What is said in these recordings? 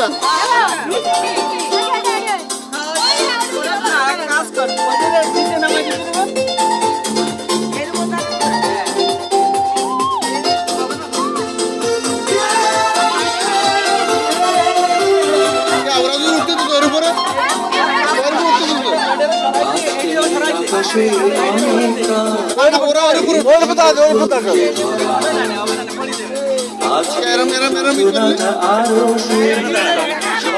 না। ওরা ওর উপরে ওর উপরে উঠতে ওর উপরে দাও ওর উপরে দাও এরম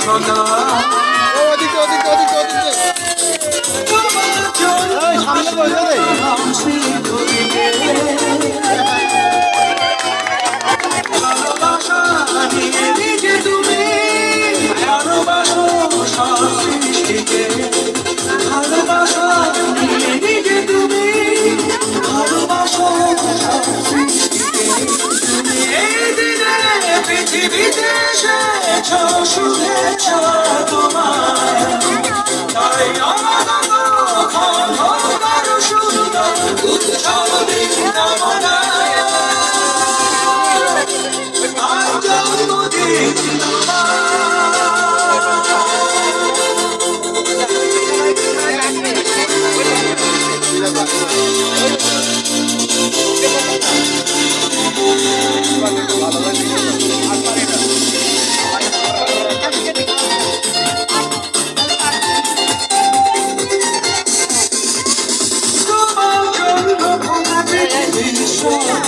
করলে ওদিকে ওদিকে ওদিকে ওদিকে সামনে বসে পৃথিবীতে এসেছ শুভেচ্ছা your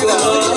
Oh.